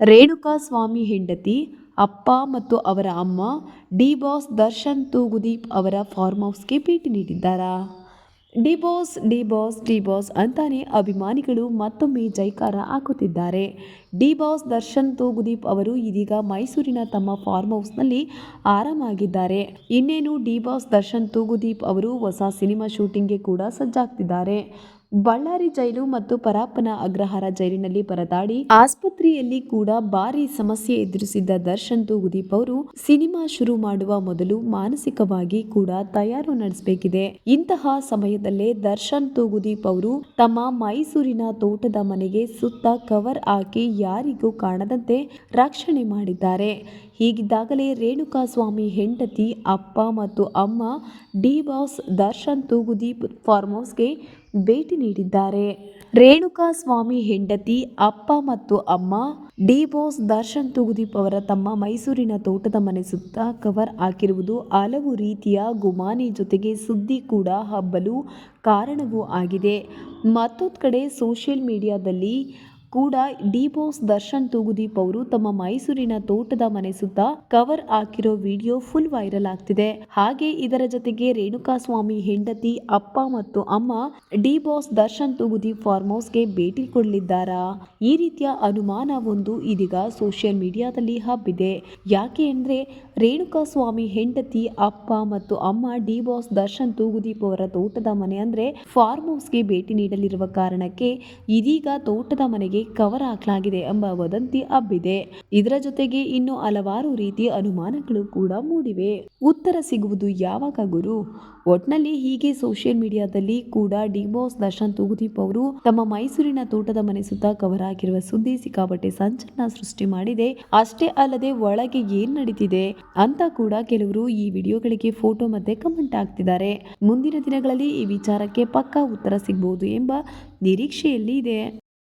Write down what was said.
ರೇಣುಕಾ ಸ್ವಾಮಿ ಹೆಂಡತಿ, ಅಪ್ಪ ಮತ್ತು ಅವರ ಅಮ್ಮ ಡಿ ಬಾಸ್ ದರ್ಶನ್ ತೂಗುದೀಪ್ ಅವರ ಫಾರ್ಮ್ ಹೌಸ್ಗೆ ಭೇಟಿ ನೀಡಿದ್ದಾರಾ. D boss D boss D boss ಅಂತಾನೆ ಅಭಿಮಾನಿಗಳು ಮತ್ತೊಮ್ಮೆ ಜೈಕಾರ ಹಾಕುತ್ತಿದ್ದಾರೆ. ಡಿ ಬಾಸ್ ದರ್ಶನ್ ತೂಗುದೀಪ್ ಅವರು ಇದೀಗ ಮೈಸೂರಿನ ತಮ್ಮ ಫಾರ್ಮ್ ಹೌಸ್ನಲ್ಲಿ ಆರಾಮಾಗಿದ್ದಾರೆ. ಇನ್ನೇನು ಡಿ ಬಾಸ್ ದರ್ಶನ್ ತೂಗುದೀಪ್ ಅವರು ಹೊಸ ಸಿನಿಮಾ ಶೂಟಿಂಗ್ಗೆ ಕೂಡ ಸಜ್ಜಾಗ್ತಿದ್ದಾರೆ. ಬಳ್ಳಾರಿ ಜೈಲು ಮತ್ತು ಪರಾಪನ ಅಗ್ರಹಾರ ಜೈಲಿನಲ್ಲಿ ಪರದಾಡಿ ಆಸ್ಪತ್ರೆಯಲ್ಲಿ ಕೂಡ ಭಾರಿ ಸಮಸ್ಯೆ ಎದುರಿಸಿದ್ದ ದರ್ಶನ್ ತೂಗುದೀಪ್ ಅವರು ಸಿನಿಮಾ ಶುರು ಮಾಡುವ ಮೊದಲು ಮಾನಸಿಕವಾಗಿ ಕೂಡ ತಯಾರು ನಡೆಸಬೇಕಿದೆ. ಇಂತಹ ಸಮಯದಲ್ಲೇ ದರ್ಶನ್ ತೂಗುದೀಪ್ ಅವರು ತಮ್ಮ ಮೈಸೂರಿನ ತೋಟದ ಮನೆಗೆ ಸುತ್ತ ಕವರ್ ಹಾಕಿ ಯಾರಿಗೂ ಕಾಣದಂತೆ ರಕ್ಷಣೆ ಮಾಡಿದ್ದಾರೆ. ಹೀಗಿದ್ದಾಗಲೇ ರೇಣುಕಾ ಸ್ವಾಮಿ ಹೆಂಡತಿ, ಅಪ್ಪ ಮತ್ತು ಅಮ್ಮ, D boss Darshan Thoogudeepa farm ಹೌಸ್ಗೆ ಭೇಟಿ ನೀಡಿದ್ದಾರೆ. ರೇಣುಕಾ ಸ್ವಾಮಿ ಹೆಂಡತಿ, ಅಪ್ಪ ಮತ್ತು ಅಮ್ಮ ಡಿ ಬಾಸ್ ದರ್ಶನ್ ತೂಗುದೀಪ್ ಅವರ ತಮ್ಮ ಮೈಸೂರಿನ ತೋಟದ ಮನೆ ಸುತ್ತ ಕವರ್ ಹಾಕಿರುವುದು ಹಲವು ರೀತಿಯ ಗುಮಾನಿ ಜೊತೆಗೆ ಸುದ್ದಿ ಕೂಡ ಹಬ್ಬಲು ಕಾರಣವೂ ಆಗಿದೆ. ಮತ್ತೊಂದು ಕಡೆ ಸೋಷಿಯಲ್ ಮೀಡಿಯಾದಲ್ಲಿ ಕೂಡ ಡಿ ಬಾಸ್ ದರ್ಶನ್ ತೂಗುದೀಪ್ ಅವರು ತಮ್ಮ ಮೈಸೂರಿನ ತೋಟದ ಮನೆ ಸುತ್ತ ಕವರ್ ಹಾಕಿರೋ ವಿಡಿಯೋ ಫುಲ್ ವೈರಲ್ ಆಗ್ತಿದೆ. ಹಾಗೆ ಇದರ ಜೊತೆಗೆ ರೇಣುಕಾ ಸ್ವಾಮಿ ಹೆಂಡತಿ, ಅಪ್ಪ ಮತ್ತು ಅಮ್ಮ D boss Darshan Thoogudeepa farm ಹೌಸ್ಗೆ ಭೇಟಿ ಕೊಡಲಿದ್ದಾರಾ? ಈ ರೀತಿಯ ಅನುಮಾನ ಒಂದು ಇದೀಗ ಸೋಷಿಯಲ್ ಮೀಡಿಯಾದಲ್ಲಿ ಹಬ್ಬಿದೆ. ಯಾಕೆ ಅಂದ್ರೆ ರೇಣುಕಾ ಸ್ವಾಮಿ ಹೆಂಡತಿ, ಅಪ್ಪ ಮತ್ತು ಅಮ್ಮ ಡಿ ಬಾಸ್ ದರ್ಶನ್ ತೂಗುದೀಪ್ ಅವರ ತೋಟದ ಮನೆ ಅಂದ್ರೆ ಫಾರ್ಮ್ ಹೌಸ್ಗೆ ಭೇಟಿ ನೀಡಲಿರುವ ಕಾರಣಕ್ಕೆ ಇದೀಗ ತೋಟದ ಮನೆಗೆ ಕವರ್ ಹಾಕಲಾಗಿದೆ ಎಂಬ ವದಂತಿ ಹಬ್ಬಿದೆ. ಇದರ ಜೊತೆಗೆ ಇನ್ನು ಹಲವಾರು ರೀತಿಯ ಅನುಮಾನಗಳು ಕೂಡ ಮೂಡಿವೆ. ಉತ್ತರ ಸಿಗುವುದು ಯಾವಾಗ ಗುರು? ಒಟ್ನಲ್ಲಿ ಹೀಗೆ ಸೋಷಿಯಲ್ ಮೀಡಿಯಾದಲ್ಲಿ ಕೂಡ ಡಿಮೋಸ್ ದರ್ಶನ್ ತೂಗುದೀಪ್ ಅವರು ತಮ್ಮ ಮೈಸೂರಿನ ತೋಟದ ಮನೆ ಸುತ್ತ ಕವರ್ ಹಾಕಿರುವ ಸುದ್ದಿ ಸಿಕ್ಕಾಪಟ್ಟೆ ಸಂಚಲನ ಸೃಷ್ಟಿ ಮಾಡಿದೆ. ಅಷ್ಟೇ ಅಲ್ಲದೆ ಒಳಗೆ ಏನ್ ನಡೀತಿದೆ ಅಂತ ಕೂಡ ಕೆಲವರು ಈ ವಿಡಿಯೋಗಳಿಗೆ ಫೋಟೋ ಮತ್ತೆ ಕಮೆಂಟ್ ಹಾಕ್ತಿದ್ದಾರೆ. ಮುಂದಿನ ದಿನಗಳಲ್ಲಿ ಈ ವಿಚಾರಕ್ಕೆ ಪಕ್ಕಾ ಉತ್ತರ ಸಿಗಬಹುದು ಎಂಬ ನಿರೀಕ್ಷೆಯಲ್ಲಿ ಇದೆ.